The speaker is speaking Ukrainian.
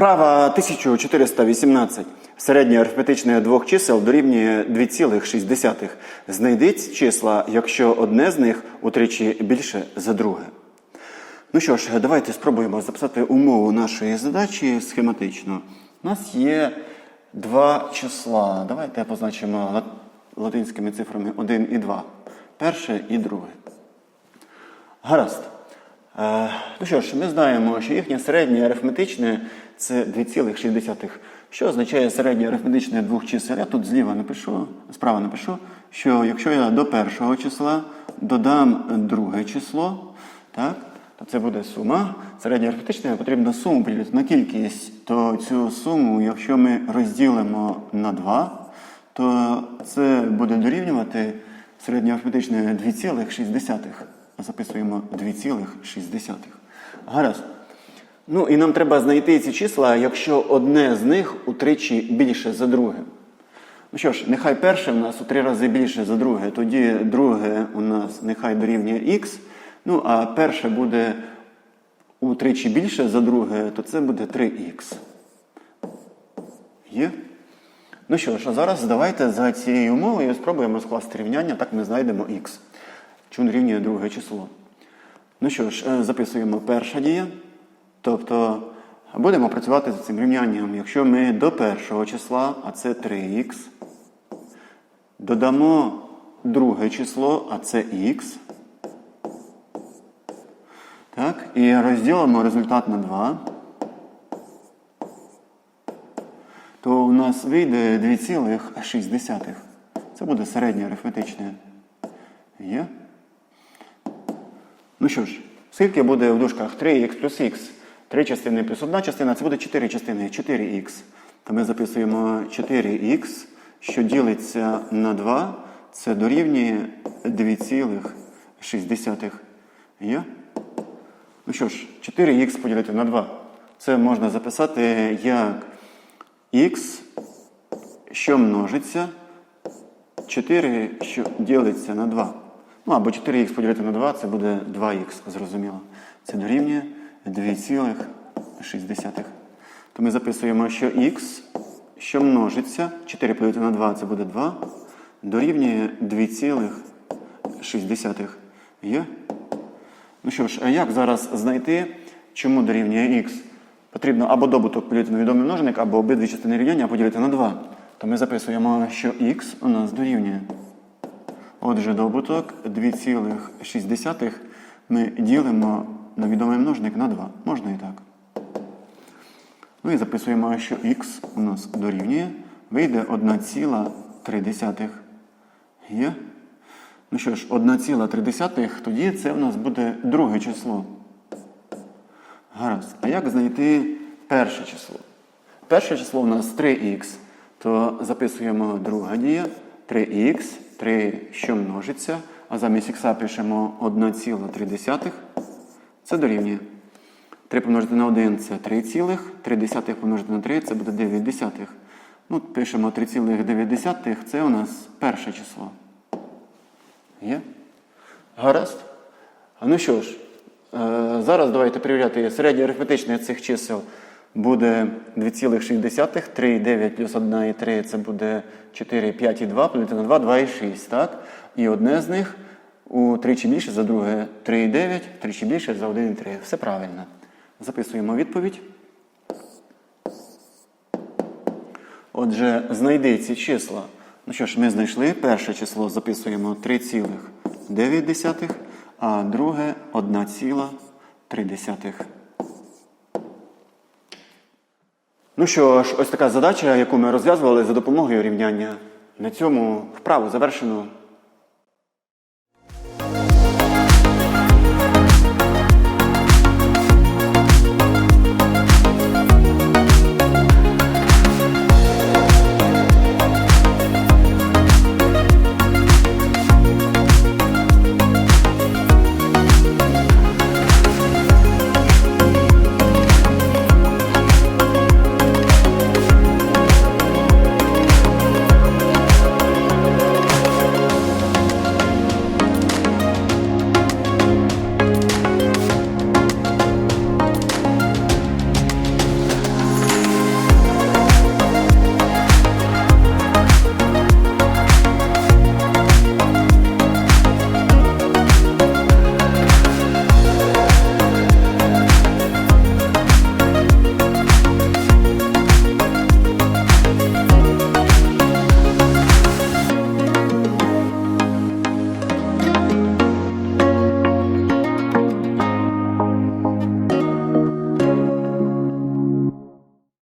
Вправа 1418. Середнє арифметичне двох чисел дорівнює 2,6. Знайдіть числа, якщо одне з них утричі більше за друге. Ну що ж, давайте спробуємо записати умову нашої задачі схематично. У нас є два числа. Давайте позначимо латинськими цифрами 1 і 2. Перше і друге. Гаразд. Е, ну що ж, ми знаємо, що їхнє середнє арифметичне це 2,6. Що означає середнє арифметичне двох чисел? Я тут зліва напишу, справа напишу, що якщо я до першого числа додам друге число, так, то це буде сума. Середнє арифметичне потрібно суму поділити на кількість, то цю суму, якщо ми розділимо на 2, то це буде дорівнювати середнє арифметичне 2,6. Записуємо 2,6. Гаразд. Ну і нам треба знайти ці числа, якщо одне з них утричі більше за друге. Ну що ж, нехай перше в нас у три рази більше за друге, тоді друге у нас нехай дорівнює х. Ну, а перше буде утричі більше за друге, то це буде 3х. Є? Ну що ж, а зараз давайте за цією умовою спробуємо скласти рівняння, так ми знайдемо х. Чому рівнює друге число. Ну що ж, е, записуємо перша дія. Тобто будемо працювати з цим рівнянням. Якщо ми до першого числа, а це 3х, додамо друге число, а це х. Так, і розділимо результат на 2. То у нас вийде 2,6. Це буде середнє арифметичне. Є? Ну що ж, скільки буде в дужках 3х плюс х? Три частини плюс одна частина, це буде 4 частини, 4х. То ми записуємо 4х, що ділиться на 2, це дорівнює 2,6. Є? Ну що ж, 4х поділити на 2. Це можна записати як х, що множиться, 4, що ділиться на 2. Ну або 4х поділити на 2, це буде 2х, зрозуміло. Це дорівнює 2,6. То ми записуємо, що х, що множиться, 4 поділити на 2, це буде 2, дорівнює 2,6. Є? Ну що ж, а як зараз знайти, чому дорівнює х? Потрібно або добуток поділити на відомий множник, або обидві частини рівняння поділити на 2. То ми записуємо, що х у нас дорівнює. Отже, добуток 2,6 ми ділимо на відомий множник на 2. Можна і так. Ну і записуємо, що х у нас дорівнює. Вийде 1,3. Є? Ну що ж, 1,3, тоді це у нас буде друге число. Гаразд. А як знайти перше число? Перше число у нас 3х, то записуємо друга дія. 3х, 3, що множиться, а замість х пишемо 1,3. Це дорівнює. 3 помножити на 1 це 3 цілих, 3 десятих помножити на 3 це буде 9 десятих. Ну, пишемо 3,9, це у нас перше число. Є? Гаразд. Ну що ж, е, зараз давайте перевіряти середнє арифметичне цих чисел буде 2,6, 3,9 плюс 1,3 це буде 4, 5 і 2, поділити на 2, 2 і 6, так? І одне з них утричі більше за друге 3,9, тричі більше за 1,3. Все правильно. Записуємо відповідь. Отже, знайди ці числа. Ну що ж, ми знайшли перше число, записуємо 3,9, а друге 1,3. Ну що ж, ось така задача, яку ми розв'язували за допомогою рівняння. На цьому вправу завершено.